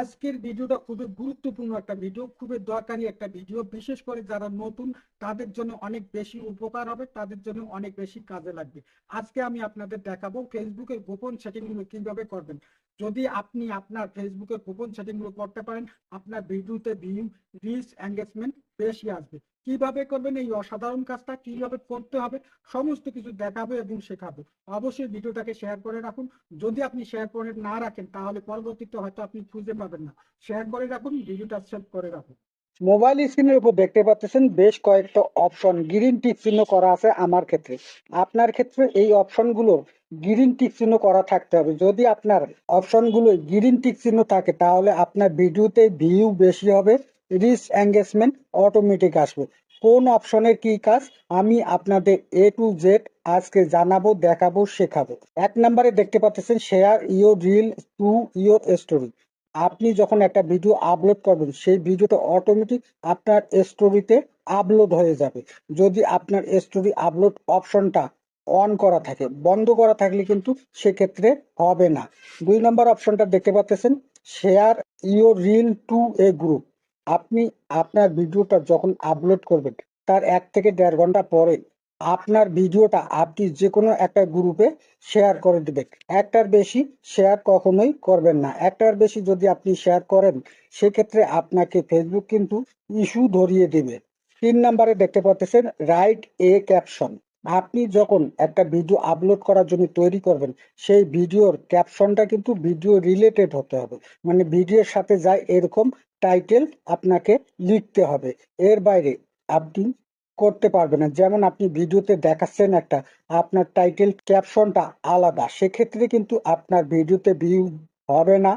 আজকের ভিডিওটা খুবই গুরুত্বপূর্ণ একটা ভিডিও, খুবই দরকারি একটা ভিডিও। বিশেষ করে যারা নতুন, তাদের জন্য অনেক বেশি উপকার হবে, তাদের জন্য অনেক বেশি কাজে লাগবে। আজকে আমি আপনাদের দেখাবো ফেসবুকের গোপন সেটিংগুলো কীভাবে করবেন। যদি আপনি আপনার ফেসবুকের গোপন সেটিংগুলো করতে পারেন, আপনার ভিডিওতে ভিউ রিচ এঙ্গেজমেন্ট বেশি আসবে। কীভাবে করবেন? এই অসাধারণ কাজটা কীভাবে করতে হবে? সমস্ত কিছু দেখাবো এবং শেখাবো। অবশ্যই ভিডিওটাকে শেয়ার করে রাখুন। যদি আপনি শেয়ার করে না রাখেন, তাহলে পরবর্তীতে হয়তো আপনি খুঁজে পাবেন না। শেয়ার করে রাখুন, ভিডিওটা সেভ করে রাখুন। মোবাইল স্ক্রিনের উপর দেখতে পাচ্ছেন বেশ কয়েকটা অপশন, গ্রিন টিক চিহ্ন করা আছে আমার ক্ষেত্রে। আপনার ক্ষেত্রে এই অপশনগুলো গ্রিন টিক চিহ্ন করা থাকতে হবে। যদি আপনার অপশনগুলো গ্রিন টিক চিহ্ন থাকে, তাহলে আপনার ভিডিওতে ভিউ বেশি হবে, রিচ এঙ্গেজমেন্ট অটোমেটিক আসবে। কোন অপশনের কি কাজ? আমি আপনাদের এ টু জেড আজকে জানাব, দেখাবো, শেখাবো। এক নম্বরে দেখতে পাচ্ছেন share your reel to your story আপনি যখন একটা ভিডিও আপলোড করবেন, সেই ভিডিওটা অটোমেটিক আপনার স্টোরিতে আপলোড হয়ে যাবে। যদি আপনার স্টোরি আপলোড অপশনটা অন করা থাকে, বন্ধ করা থাকলে কিন্তু সেক্ষেত্রে হবে না। দুই নম্বর অপশনটা দেখতে পাচ্ছেন share your reel to a group আপনি আপনার ভিডিওটা যখন আপলোড করবেন, তার এক থেকে দেড় ঘণ্টা পরে আপনার ভিডিওটা আপনি যে কোনো একটা গ্রুপে শেয়ার করে দেবেন। একটার বেশি শেয়ার কখনোই করবেন না। একটার বেশি যদি আপনি শেয়ার করেন, সেক্ষেত্রে আপনাকে ফেসবুক কিন্তু ইস্যু ধরিয়ে দেবে। তিন নম্বরে দেখতে পাচ্ছেন রাইট এ ক্যাপশন আপনি যখন একটা ভিডিও আপলোড করার জন্য তৈরি করবেন, সেই ভিডিওর ক্যাপশনটা কিন্তু ভিডিও রিলেটেড হতে হবে। মানে ভিডিওর সাথে যায় এরকম টাইটেল আপনাকে লিখতে হবে। এর বাইরে আপনি করতে পারবে না। যেমন আপনি ভিডিওতে দেখাচ্ছেন একটা, আপনার টাইটেল ক্যাপশনটা আলাদা, সেক্ষেত্রে কিন্তু আপনার ভিডিওতে ভিউ হবে না।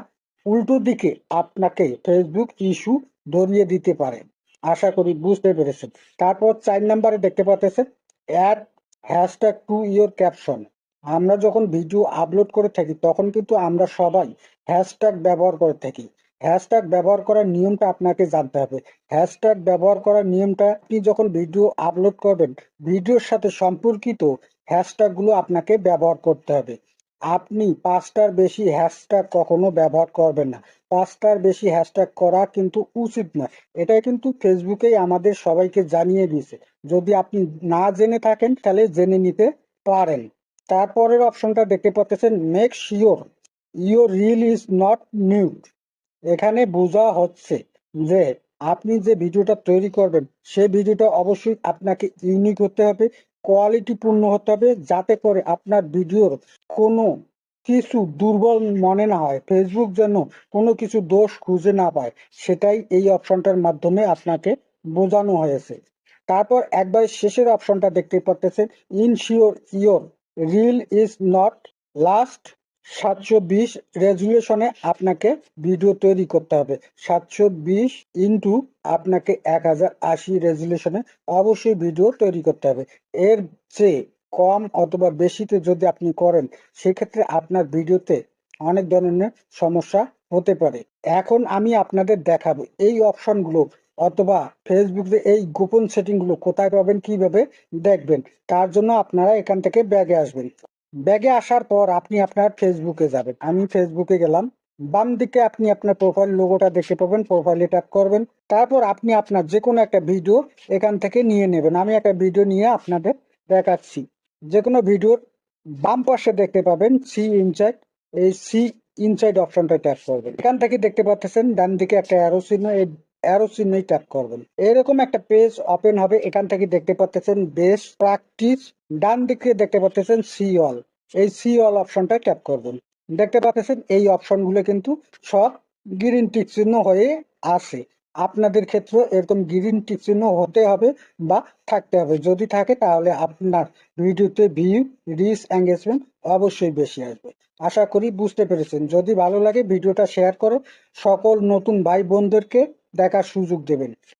উল্টো দিকে আপনাকে ফেসবুক ইস্যু ধরিয়ে দিতে পারে। আশা করি বুঝতে পেরেছেন। তারপর চার নাম্বারে দেখতে পাচ্ছেন add hashtag to your caption আমরা যখন ভিডিও আপলোড করে থাকি, তখন কিন্তু আমরা সবাই হ্যাশট্যাগ ব্যবহার করে থাকি। হ্যাশট্যাগ ব্যবহার করার নিয়মটা আপনাকে জানতে হবে। হ্যাশট্যাগ ব্যবহার করার নিয়মটা আপনি যখন ভিডিও আপলোড করবেন ভিডিওর সাথে সম্পর্কিত হ্যাশট্যাগগুলো আপনাকে ব্যবহার করতে হবে। আপনি পাঁচটার বেশি হ্যাশট্যাগ কখনো ব্যবহার করবেন না। পাঁচটার বেশি হ্যাশট্যাগ করা কিন্তু উচিত নয়। এটা কিন্তু ফেসবুকেই আমাদের সবাইকে জানিয়ে দিয়েছে। যদি আপনি না জেনে থাকেন, তাহলে জেনে নিতে পারেন। তারপরের অপশনটা দেখতে পাচ্ছেন make sure your reel is not nude এখানে বোঝা হচ্ছে যে আপনি যে ভিডিওটা তৈরি করবেন সেই ভিডিওটা অবশ্যই আপনাকে ইউনিক হতে হবে কোয়ালিটি পূর্ণ হতে হবে, যাতে করে আপনার ভিডিওর কোনো কিছু দুর্বল মনে না হয় ফেসবুক যেন কোনো কিছু দোষ খুঁজে না পায়, সেটাই এই অপশনটার মাধ্যমে আপনাকে বোঝানো হয়েছে। তারপর একবার শেষের অপশনটা দেখতে পাচ্ছেন ensure your reel is not last সাতশো বিশ রেজুলেশনে আপনাকে ভিডিও তৈরি করতে হবে। সাতশো বিশ ইন্টু আপনাকে এক হাজার আশি রেজুলেশনে অবশ্যই ভিডিও তৈরি করতে হবে। এর চেয়ে কম অথবা বেশিতে যদি আপনি করেন, সেক্ষেত্রে আপনার ভিডিওতে অনেক ধরনের সমস্যা হতে পারে। এখন আমি আপনাদের দেখাবো এই অপশনগুলো অথবা ফেসবুকে এই গোপন সেটিংগুলো কোথায় পাবেন, কীভাবে দেখবেন, তার জন্য আপনারা এখান থেকে ব্যাগে আসবেন। ব্যাগে আসার পর আপনি আপনার ফেসবুকে যাবেন। আমি ফেসবুকে গেলাম। বাম দিকে আপনি আপনার প্রোফাইল লোগোটা দেখতে পাবেন প্রোফাইলে ট্যাপ করবেন। তারপর আপনি আপনার যে কোনো একটা ভিডিও এখান থেকে নিয়ে নেবেন। আমি একটা ভিডিও নিয়ে আপনাদের দেখাচ্ছি। যে কোনো ভিডিওর বাম পাশে দেখতে পাবেন সি ইনসাইড এই সি ইনসাইড অপশনটা ট্যাপ করবেন। এখান থেকে দেখতে পাচ্ছেন, ডান দিকে একটা অ্যারো চিহ্ন, এই অ্যারো চিহ্নই ট্যাপ করবেন। এরকম একটা পেজ ওপেন হবে, এখান থেকে দেখতে পাচ্ছেন বেস প্র্যাকটিস ডান দিকে দেখতে পাচ্ছেন সি অল এই সি অল অপশনটা ট্যাপ করবেন। দেখতে পাচ্ছেন এই অপশনগুলো কিন্তু সব গ্রিন টিক চিহ্ন হয়ে আসে। আপনাদের ক্ষেত্রে এরকম গ্রিন টিক চিহ্ন হতে হবে বা থাকতে হবে। যদি থাকে তাহলে আপনার ভিডিওতে ভিউ রিচ এঙ্গেজমেন্ট অবশ্যই বেশি আসবে। আশা করি বুঝতে পেরেছেন। যদি ভালো লাগে ভিডিওটা শেয়ার করো। সকল নতুন ভাই বোনদেরকে দেখার সুযোগ দেবেন।